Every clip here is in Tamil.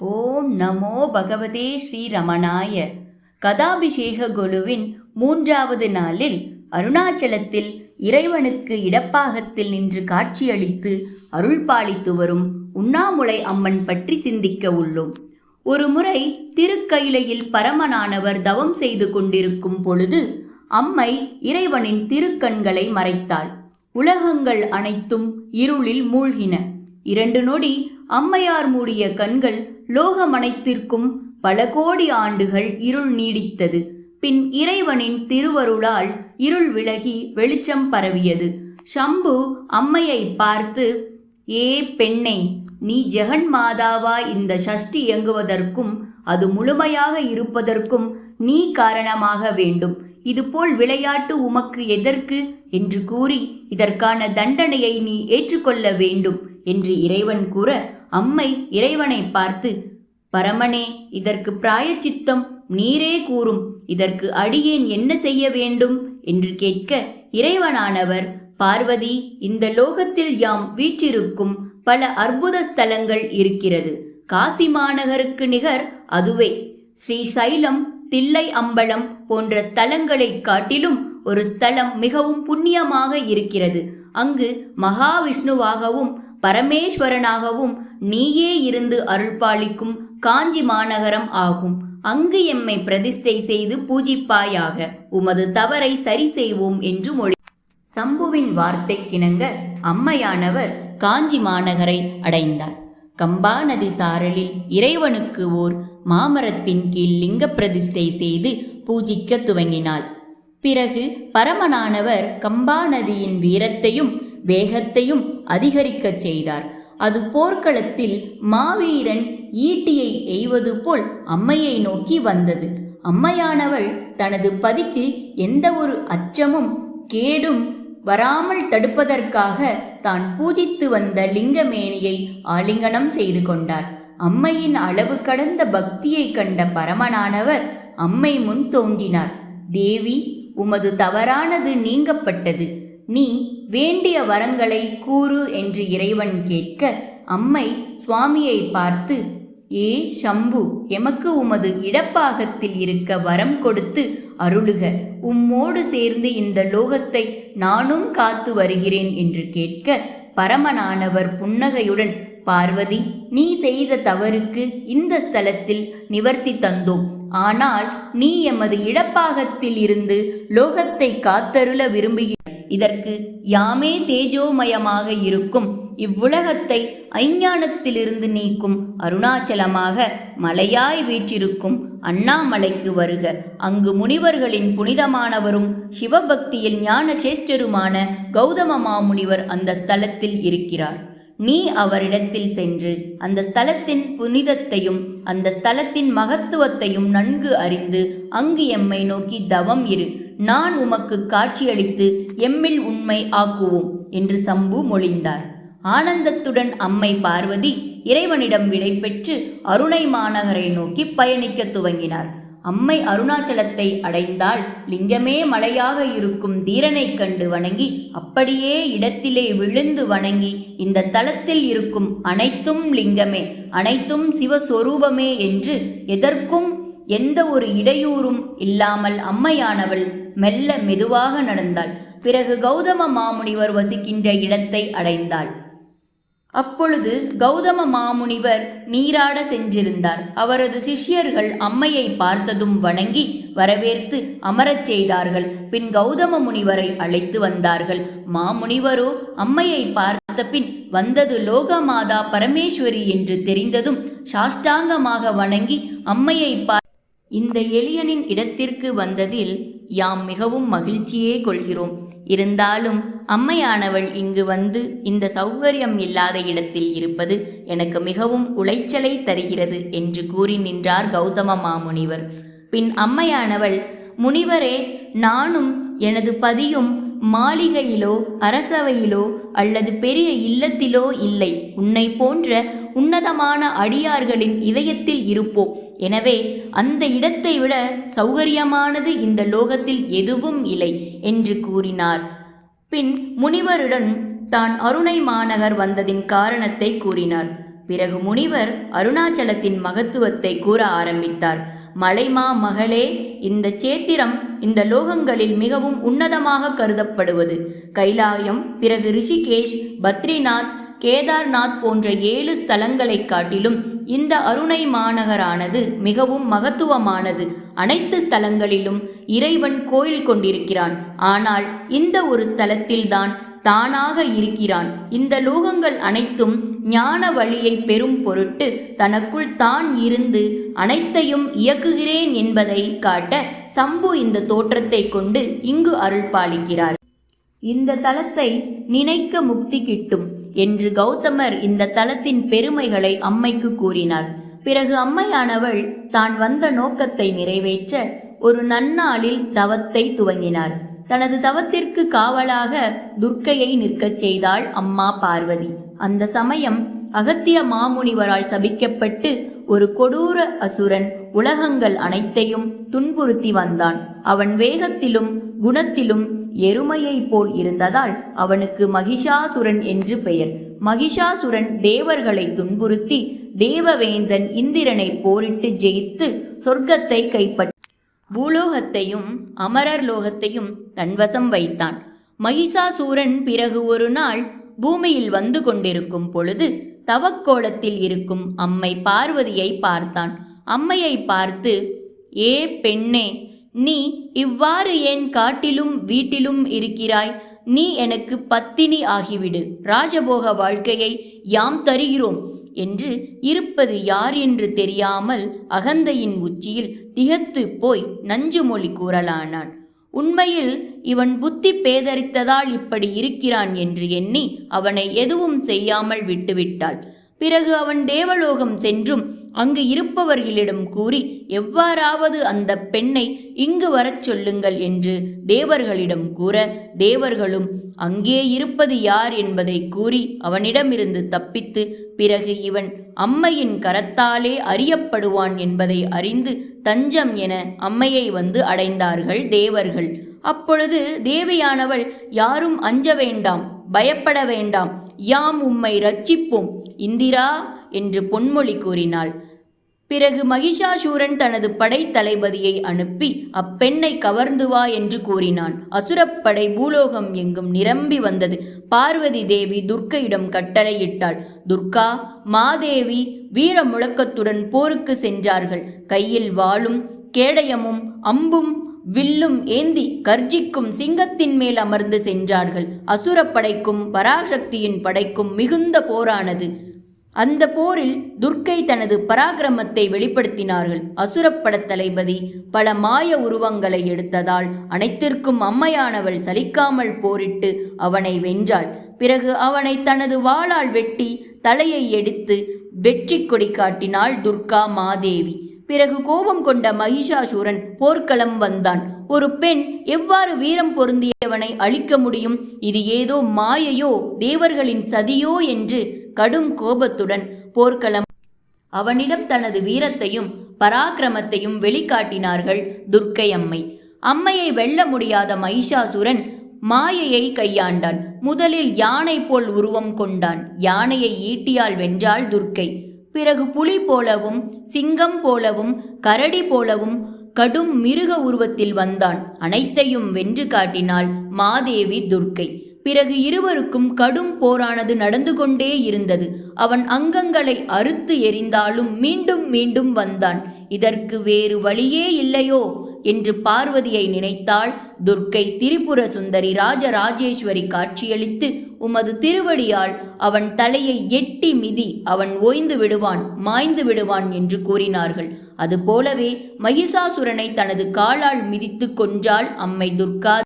ஓம் நமோ பகவதே ஸ்ரீரமணாய. கதாபிஷேக குழுவின் மூன்றாவது நாளில் அருணாச்சலத்தில் இறைவனுக்கு இடப்பாகத்தில் நின்று காட்சியளித்து அருள் பாலித்து வரும் உண்ணாமுலை அம்மன் பற்றி சிந்திக்க உள்ளோம். ஒரு முறை திருக்கையிலையில் பரமனானவர் தவம் செய்து கொண்டிருக்கும் பொழுது அம்மை இறைவனின் திருக்கண்களை மறைத்தாள். உலகங்கள் அனைத்தும் இருளில் மூழ்கின. இரண்டு நொடி அம்மையார் மூடிய கண்கள் லோகமனைத்திற்கும் பல கோடி ஆண்டுகள் இருள் நீடித்தது. பின் இறைவனின் திருவருளால் இருள் விலகி வெளிச்சம் பரவியது. ஷம்பு அம்மையை பார்த்து ஏ பெண்ணே நீ ஜெகன் மாதாவா இந்த சஷ்டி இயங்குவதற்கும் அது முழுமையாக இருப்பதற்கும் நீ காரணமாக வேண்டும். இதுபோல் விளையாட்டு உமக்கு எதற்கு? என்று கூறி இதற்கான தண்டனையை நீ ஏற்றுக்கொள்ள வேண்டும். என்று இறைவன் கூற அம்மை இறைவனை பார்த்து பரமனே இதற்கு பிராயச்சித்தம் நீரே கூறும். இதற்கு அடியேன் என்ன செய்ய வேண்டும்? என்று கேட்க இறைவனானவர் பார்வதி இந்த லோகத்தில் யாம் வீற்றிருக்கும் பல அற்புத ஸ்தலங்கள் இருக்கிறது. காசி மாநகருக்கு நிகர் அதுவே. ஸ்ரீ சைலம் தில்லை அம்பலம் போன்ற ஸ்தலங்களைக் காட்டிலும் ஒரு ஸ்தலம் மிகவும் புண்ணியமாக இருக்கிறது. அங்கு மகாவிஷ்ணுவாகவும் பரமேஸ்வரனாகவும் நீயே இருந்து அருள்பாலிக்கும் காஞ்சி மாநகரம் ஆகும். அங்கு எம்மை பிரதிஷ்டை செய்து பூஜிப்பாயாக. உமது தவறை சரி செய்வோம் என்று மொழி. சம்புவின் வார்த்தைக்கிணங்க அம்மையானவர் காஞ்சி மாநகரை அடைந்தார். கம்பா நதி சாரலில் இறைவனுக்கு ஓர் மாமரத்தின் கீழ் லிங்க பிரதிஷ்டை செய்து பூஜிக்க துவங்கினாள். பிறகு பரமனானவர் கம்பா நதியின் வீரத்தையும் வேகத்தையும் அதிகரிக்கச் செய்தார். அது போர்க்களத்தில் மாவீரன் ஈட்டியை எய்வது போல் அம்மையை நோக்கி வந்தது. அம்மையானவள் தனது பதிக்கு எந்த ஒரு அச்சமும் கேடும் வராமல் தடுப்பதற்காக தான் பூஜித்து வந்த லிங்கமேனியை ஆலிங்கனம் செய்து கொண்டார். அம்மையின் அளவு கடந்த பக்தியை கண்ட பரமனானவர் அம்மை முன் தோன்றினார். தேவி உமது தவறானது நீங்கப்பட்டது. நீ வேண்டிய வரங்களை கூறு என்று இறைவன் கேட்க அம்மை சுவாமியை பார்த்து ஏ சம்பு எமக்கு உமது இடப்பாகத்தில் இருக்க வரம் கொடுத்து அருளுக. உம்மோடு சேர்ந்து இந்த லோகத்தை நானும் காத்து வருகிறேன் என்று கேட்க பரமனானவர் புன்னகையுடன் பார்வதி நீ செய்த தவறுக்கு இந்த ஸ்தலத்தில் நிவர்த்தி தந்தோம். ஆனால் நீ எமது இடப்பாகத்தில் இருந்து லோகத்தை காத்தருள விரும்புகிறேன் இதற்கு யாமே தேஜோமயமாக இருக்கும். இவ்வுலகத்தை ஐஞானத்திலிருந்து நீக்கும் அருணாச்சலமாக மலையாய் வீற்றிருக்கும் அண்ணாமலைக்கு வருக. அங்கு முனிவர்களின் புனிதமானவரும் சிவபக்தியில் ஞான சேஷ்டருமான கௌதம மாமுனிவர் அந்த ஸ்தலத்தில் இருக்கிறார். நீ அவரிடத்தில் சென்று அந்த ஸ்தலத்தின் புனிதத்தையும் அந்த ஸ்தலத்தின் மகத்துவத்தையும் நன்கு அறிந்து அங்கு எம்மை நோக்கி தவம் இரு. நான் உமக்கு காட்சியளித்து எம்மில் உண்மை ஆக்குவோம் என்று சம்பு மொழிந்தார். ஆனந்தத்துடன் அம்மை பார்வதி இறைவனிடம் விடை பெற்று அருணை மாநகரை நோக்கி பயணிக்க துவங்கினார். அம்மை அருணாச்சலத்தை அடைந்தால் லிங்கமே மலையாக இருக்கும் தீரனைக் கண்டு வணங்கி அப்படியே இடத்திலே விழுந்து வணங்கி இந்த தலத்தில் இருக்கும் அனைத்தும் லிங்கமே அனைத்தும் சிவஸ்வரூபமே என்று எதற்கும் எந்த ஒரு இடையூறும் இல்லாமல் அம்மையானவள் மெல்ல மெதுவாக நடந்தாள். பிறகு கௌதம மாமுனிவர் வசிக்கின்ற இடத்தை அடைந்தாள். அப்பொழுது கௌதம மாமுனிவர் நீராட சென்றிருந்தார். அவரது சிஷ்யர்கள் அம்மையை பார்த்ததும் வணங்கி வரவேற்று அமரச் செய்தார்கள். பின் கௌதம முனிவரை அழைத்து வந்தார்கள். மாமுனிவரோ அம்மையை பார்த்த பின் வந்தது லோகமாதா பரமேஸ்வரி என்று தெரிந்ததும் சாஷ்டாங்கமாக வணங்கி அம்மையை பார் இந்த எளியனின் இடத்திற்கு வந்ததில் யாம் மிகவும் மகிழ்ச்சியே கொள்கிறோம். இருந்தாலும் அம்மையானவள் இங்கு வந்து இந்த சௌகரியம் இல்லாத இடத்தில் இருப்பது எனக்கு மிகவும் உளைச்சலை தருகிறது என்று கூறி நின்றார் கௌதம மாமுனிவர். பின் அம்மையானவள் முனிவரே நானும் எனது பதியும் மாளிகையிலோ அரசவையிலோ அல்லது பெரிய இல்லத்திலோ இல்லை. உன்னை போன்ற உன்னதமான அடியார்களின் இதயத்தில் இருப்போம். எனவே அந்த இடத்தை விட சௌகரியமானது இந்த லோகத்தில் எதுவும் இல்லை என்று கூறினார். பின் முனிவருடன் தான் அருணை மாநகர் வந்ததின் காரணத்தை கூறினார். பிறகு முனிவர் அருணாச்சலத்தின் மகத்துவத்தை கூற ஆரம்பித்தார். மலைமா மகளே இந்த சேத்திரம் இந்த லோகங்களில் மிகவும் உன்னதமாக கருதப்படுவது. கைலாயம் பிறகு ரிஷிகேஷ் பத்ரிநாத் கேதார்நாத் போன்ற ஏழு ஸ்தலங்களைக் காட்டிலும் இந்த அருணை மாநகரானது மிகவும் மகத்துவமானது. அனைத்து ஸ்தலங்களிலும் இறைவன் கோயில் கொண்டிருக்கிறான். ஆனால் இந்த ஒரு ஸ்தலத்தில்தான் தானாக இருக்கிறான். இந்த லோகங்கள் அனைத்தும் ஞான வழியை பெறும் பொருட்டு தனக்குள் தான் இருந்து அனைத்தையும் இயக்குகிறேன் என்பதை காட்ட சம்பு இந்த தோற்றத்தை கொண்டு இங்கு அருள் பாலிக்கிறார் இந்த தலத்தை நினைக்க முக்தி கிட்டும். என்று கௌதமர் இந்த தலத்தின் பெருமைகளை அம்மைக்கு கூறினார். பிறகு அம்மையானவள் தான் வந்த நோக்கத்தை நிறைவேற்ற ஒரு நன்னாளில் தவத்தை துவங்கினார். தனது தவத்திற்கு காவலாக துர்க்கையை நிற்கச் செய்தாள் அம்மா பார்வதி. அந்த சமயம் அகத்திய மாமுனிவரால் சபிக்கப்பட்டு ஒரு கொடூர அசுரன் உலகங்கள் அனைத்தையும் துன்புறுத்தி வந்தான். அவன் வேகத்திலும் குணத்திலும் எருமையைப் போல் இருந்ததால் அவனுக்கு மகிஷாசுரன் என்று பெயர். மகிஷாசுரன் தேவர்களை துன்புறுத்தி தேவவேந்தன் இந்திரனை போரிட்டு ஜெயித்து சொர்க்கத்தை கைப்பற்ற பூலோகத்தையும் அமரர் லோகத்தையும் தன்வசம் வைத்தான். மகிஷாசூரன் பிறகு ஒரு நாள் பூமியில் வந்து கொண்டிருக்கும் பொழுது தவக்கோலத்தில் இருக்கும் அம்மை பார்வதியை பார்த்தான். அம்மையை பார்த்து ஏ பெண்ணே நீ இவ்வாறு ஏன் காட்டிலும் வீட்டிலும் இருக்கிறாய். நீ எனக்கு பத்தினி ஆகிவிடு. ராஜபோக வாழ்க்கையை யாம் தருகிறோம் என்று இருப்பது யார் என்று தெரியாமல் அகந்தையின் உச்சியில் திகத்து போய் நஞ்சு மொழி கூறலானான். உண்மையில் இவன் புத்தி பேதரித்ததால் இப்படி இருக்கிறான் என்று எண்ணி அவனை எதுவும் செய்யாமல் விட்டுவிட்டாள். பிறகு அவன் தேவலோகம் சென்றும் அங்கு இருப்பவர்களிடம் கூறி எவ்வாறாவது அந்த பெண்ணை இங்கு வரச் சொல்லுங்கள் என்று தேவர்களிடம் கூற தேவர்களும் அங்கே இருப்பது யார் என்பதை கூறி அவனிடமிருந்து தப்பித்து பிறகு இவன் அம்மையின் கரத்தாலே அறியப்படுவான் என்பதை அறிந்து தஞ்சம் என அம்மையை வந்து அடைந்தார்கள் தேவர்கள். அப்பொழுது தேவியானவள் யாரும் அஞ்ச வேண்டாம் பயப்பட வேண்டாம் யாம் உம்மை ரட்சிப்போம் இந்திரா என்று பொன்மொழி கூறினாள். பிறகு மகிஷாசூரன் தனது படை தளபதியை அனுப்பி அப்பெண்ணை கவர்ந்து வா என்று கூறினான். அசுரப்படை பூலோகம் எங்கும் நிரம்பி வந்தது. பார்வதி தேவி துர்க்கையிடம் கட்டளையிட்டாள். துர்கா மாதேவி வீர முழக்கத்துடன் போருக்கு சென்றார்கள். கையில் வாளும் கேடயமும் அம்பும் வில்லும் ஏந்தி கர்ஜிக்கும் சிங்கத்தின் மேல் அமர்ந்து சென்றார்கள். அசுரப்படைக்கும் பராசக்தியின் படைக்கும் மிகுந்த போரானது. அந்த போரில் துர்க்கை தனது பராக்கிரமத்தை வெளிப்படுத்தினார்கள். அசுரப்பட தளபதி பல மாய உருவங்களை எடுத்ததால் அனைத்திற்கும் அம்மையானவள் சலிக்காமல் போரிட்டு அவனை வென்றாள். பிறகு அவனை தனது வாளால் வெட்டி தலையை எடுத்து வெற்றி கொடி காட்டினாள் துர்கா மாதேவி. பிறகு கோபம் கொண்ட மகிஷாசூரன் போர்க்களம் வந்தான். ஒரு பெண் எவ்வாறு வீரம் பொருந்தியவனை அழிக்க முடியும்? இது ஏதோ மாயையோ தேவர்களின் சதியோ என்று கடும் கோபத்துடன் போர்க்களம் அவனிடம் தனது வீரத்தையும் பராக்கிரமத்தையும் வெளிக்காட்டினார்கள் துர்க்கை அம்மை. அம்மையை வெல்ல முடியாத மைஷாசுரன் மாயையை கையாண்டான். முதலில் யானை போல் உருவம் கொண்டான். யானையை ஈட்டியால் வென்றாள் துர்க்கை. பிறகு புலி போலவும் சிங்கம் போலவும் கரடி போலவும் கடும் மிருக உருவத்தில் வந்தான். அனைத்தையும் வென்று காட்டினாள் மாதேவி துர்க்கை. பிறகு இருவருக்கும் கடும் போரானது நடந்து கொண்டே இருந்தது. அவன் அங்கங்களை அறுத்து எறிந்தாலும் மீண்டும் மீண்டும் வந்தான். இதற்கு வேறு வழியே இல்லையோ? என்று பார்வதியை நினைத்தாள் துர்க்கை. திரிபுர சுந்தரி ராஜராஜேஸ்வரி காட்சியளித்து உமது திருவடியால் அவன் தலையை எட்டி மிதி அவன் ஓய்ந்து விடுவான் மாய்ந்து விடுவான் என்று கூறினார்கள். அதுபோலவே மகிஷாசுரனை தனது காலால் மிதித்து கொன்றாள் அம்மை துர்கா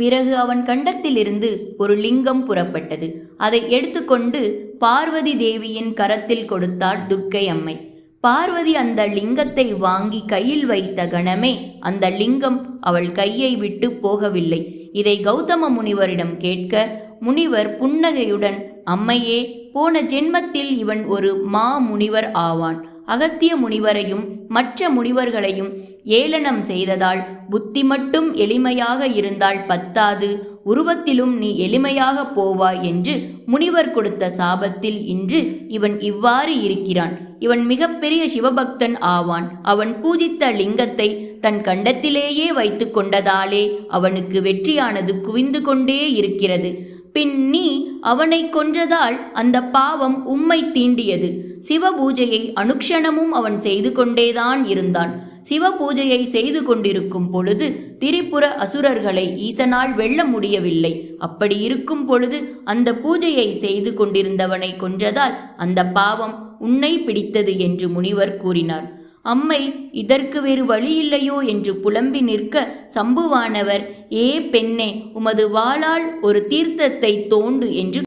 பிறகு அவன் கண்டத்திலிருந்து ஒரு லிங்கம் புறப்பட்டது. அதை எடுத்துக்கொண்டு பார்வதி தேவியின் கரத்தில் கொடுத்தார் துர்க்கை அம்மை. பார்வதி அந்த லிங்கத்தை வாங்கி கையில் வைத்த கணமே அந்த லிங்கம் அவள் கையை விட்டு போகவில்லை. இதை கௌதம முனிவரிடம் கேட்க முனிவர் புன்னகையுடன் அம்மையே போன ஜென்மத்தில் இவன் ஒரு மா முனிவர் ஆவான். அகத்திய முனிவரையும் மற்ற முனிவர்களையும் ஏளனம் செய்ததால் புத்தி மட்டும் எளிமையாக இருந்தால் பத்தாது. உருவத்திலும் நீ எளிமையாக போவாய் என்று முனிவர் கொடுத்த சாபத்தில் இன்று இவன் இவ்வாறு இருக்கிறான். இவன் மிகப்பெரிய சிவபக்தன் ஆவான். அவன் பூஜித்த லிங்கத்தை தன் கண்டத்திலேயே வைத்து கொண்டதாலே அவனுக்கு வெற்றியானது குவிந்து கொண்டே இருக்கிறது. பின் நீ அவனை கொன்றதால் அந்த பாவம் உம்மை தீண்டியது. சிவபூஜையை அனுக்ஷணமும் அவன் செய்து கொண்டேதான் இருந்தான். சிவபூஜையை செய்து கொண்டிருக்கும் பொழுது திரிபுர அசுரர்களை ஈசனால் வெல்ல முடியவில்லை. அப்படி இருக்கும் பொழுது அந்த பூஜையை செய்து கொண்டிருந்தவனை கொன்றதால் அந்த பாவம் உன்னை பிடித்தது என்று முனிவர் கூறினார். அம்மை இதற்கு வேறு வழியில்லையோ என்று புலம்பி நிற்க சம்புவானவர் ஏ பெண்ணே உமது வாளால் ஒரு தீர்த்தத்தை தோண்டு என்று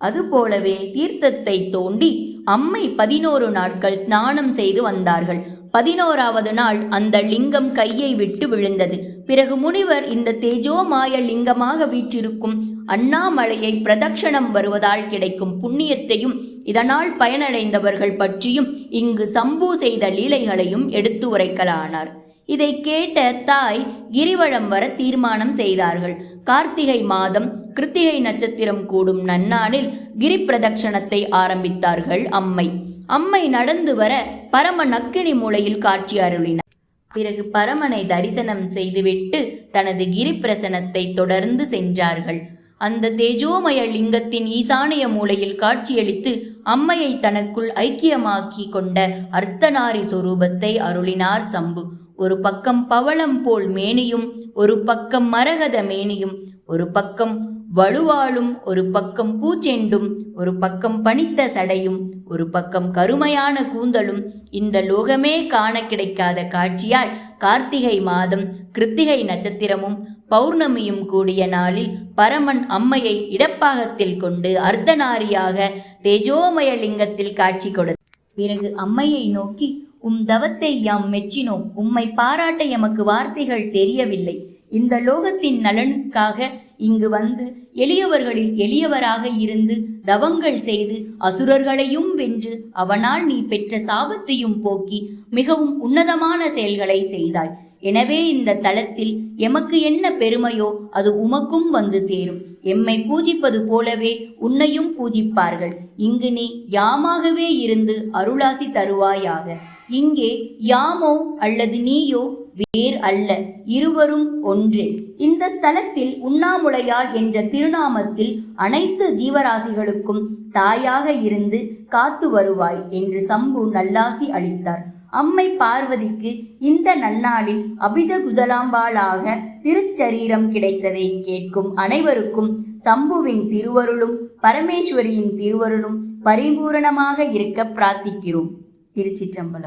அதுபோலவே தீர்த்தத்தை தோண்டி அம்மை பதினோரு நாட்கள் ஸ்நானம் செய்து வந்தார்கள். பதினோராவது நாள் அந்த லிங்கம் கையை விட்டு விழுந்தது. பிறகு முனிவர் இந்த தேஜோமாய லிங்கமாக வீற்றிருக்கும் அண்ணாமலையை பிரதட்சணம் வருவதால் கிடைக்கும் புண்ணியத்தையும் இதனால் பயனடைந்தவர்கள் பற்றியும் இங்கு சம்பு செய்த லீலைகளையும் எடுத்து உரைக்கலானார். இதை கேட்ட தாய் கிரிவலம் வர தீர்மானம் செய்தார்கள். கார்த்திகை மாதம் கிருத்திகை நட்சத்திரம் கூடும் நன்னாளில் கிரி பிரதட்சணத்தை ஆரம்பித்தார்கள் அம்மை. அம்மை நடந்து வர பரம நக்கினி மூலையில் காட்சி அருளினார். பிறகு பரமனை தரிசனம் செய்துவிட்டு தனது கிரிப்பிரசனத்தை தொடர்ந்து சென்றார்கள். அந்த தேஜோமய லிங்கத்தின் ஈசானிய மூலையில் காட்சியளித்து அம்மையை தனக்குள் ஐக்கியமாக்கி கொண்ட அர்த்தநாரி சொரூபத்தை அருளினார் சம்பு. ஒரு பக்கம் பவளம் போல் மேனியும் ஒரு பக்கம் மரகத மேனியும் ஒரு பக்கம் வலுவாளும் ஒரு பக்கம் பூச்செண்டும் ஒரு பக்கம் பனித்த சடையும் ஒரு பக்கம் கருமையான கூந்தலும் இந்த லோகமே காண கிடைக்காத காட்சியால் கார்த்திகை மாதம் கிருத்திகை நட்சத்திரமும் பௌர்ணமியும் கூடிய நாளில் பரமன் அம்மையை இடப்பாகத்தில் கொண்டு அர்த்தநாரியாக தேஜோமய லிங்கத்தில் காட்சி கொடுத்த பிறகு அம்மையை நோக்கி உம் தவத்தை யாம் மெச்சினோம். உம்மை பாராட்ட எமக்கு வார்த்தைகள் தெரியவில்லை. இந்த லோகத்தின் நலனுக்காக இங்கு வந்து எளியவர்களில் எளியவராக இருந்து தவங்கள் செய்து அசுரர்களையும் வென்று அவனால் நீ பெற்ற சாபத்தையும் போக்கி மிகவும் உன்னதமான செயல்களை செய்தாய். எனவே இந்த தலத்தில் எமக்கு என்ன பெருமையோ அது உமக்கும் வந்து சேரும். எம்மை பூஜிப்பது போலவே உன்னையும் பூஜிப்பார்கள். இங்கு நீ யாமாகவே இருந்து அருளாசி தருவாயாக. இங்கே யாமோ அல்லது நீயோ வேர் அல்ல இருவரும் ஒன்றே. இந்த ஸ்தலத்தில் உண்ணாமுலையாள் என்ற திருநாமத்தில் அனைத்து ஜீவராசிகளுக்கும் தாயாக இருந்து காத்து வருவாய் என்று சம்பு நல்லாசி அளித்தார். அம்மை பார்வதிக்கு இந்த நன்னாளில் அபித குதலாம்பாளாக திருச்சரீரம் கிடைத்ததை கேட்கும் அனைவருக்கும் சம்புவின் திருவருளும் பரமேஸ்வரியின் திருவருளும் பரிபூரணமாக இருக்க பிரார்த்திக்கிறோம். திருச்சிற்றம்பலம்.